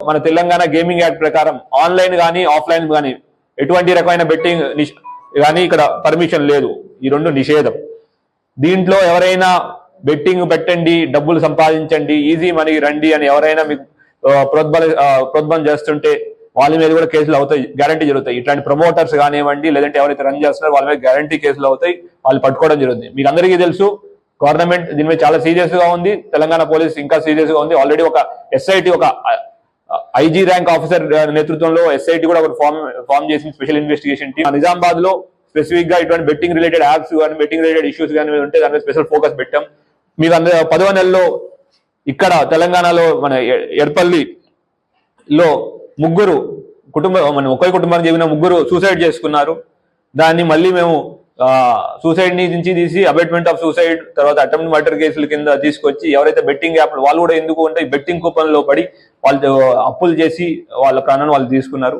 మన Telangana gaming act ప్రకారం online కానీ ఆఫ్లైన్ కానీ ఎటువంటి రకమైన బెట్టింగ్ కానీ ఇక్కడ పర్మిషన్ లేదు. ఈ రెండు నిషేధం. దీంట్లో ఎవరైనా బెట్టింగ్ పెట్టండి డబ్బులు సంపాదించండి ఈజీ మనీ రండి అని ఎవరైనా మీకు ఆ, ప్రోద్బల ప్రోద్బలం చేస్తుంటే వాళ్ళ మీద కూడా కేసులు అవుతాయి గ్యారంటీ జరుగుతాయి. ఇట్లాంటి ప్రమోటర్స్ కానివ్వండి లేదంటే ఎవరైతే రన్ చేస్తున్నారో వాళ్ళ మీద గ్యారంటీ కేసులు అవుతాయి వాళ్ళు పట్టుకోవడం జరుగుతుంది. మీకు అందరికీ తెలుసు గవర్నమెంట్ దీని మీద చాలా సీరియస్గా ఉంది తెలంగాణ పోలీస్ ఇంకా సీరియస్గా ఉంది. ఆల్రెడీ ఒక ఎస్ఐటి ఒక ఐజీ ర్యాంక్ ఆఫీసర్ నేతృత్వంలో ఎస్ఐటి కూడా ఒక ఫామ్ ఫామ్ చేసింది స్పెషల్ ఇన్వెస్టిగేషన్ టీమ్. నిజామాబాద్లో స్పెసిఫిక్గా ఇటువంటి బెట్టింగ్ రిలేటెడ్ యాప్స్ కానీ బెట్టింగ్ రిలేటెడ్ ఇష్యూస్ కానీ ఉంటే దాని మీద స్పెషల్ ఫోకస్ పెట్టాం. మీరు అందరూ పదవ నెలలో ఇక్కడ తెలంగాణలో మన ఎడపల్లి లో ముగ్గురు కుటుంబ మన ఒకే కుటుంబానికి చెందిన ముగ్గురు సూసైడ్ చేసుకున్నారు. దాన్ని మళ్ళీ మేము సూసైడ్ నుంచి తీసి అబెట్మెంట్ ఆఫ్ సూసైడ్ తర్వాత అటెంప్ట్ మర్డర్ కేసుల కింద తీసుకొచ్చి ఎవరైతే బెట్టింగ్ యాప్ వాళ్ళు కూడా ఎందుకు అంటే బెట్టింగ్ కూపన్లో పడి వాళ్ళు అప్పులు చేసి వాళ్ళ ప్రాణాన్ని వాళ్ళు తీసుకున్నారు.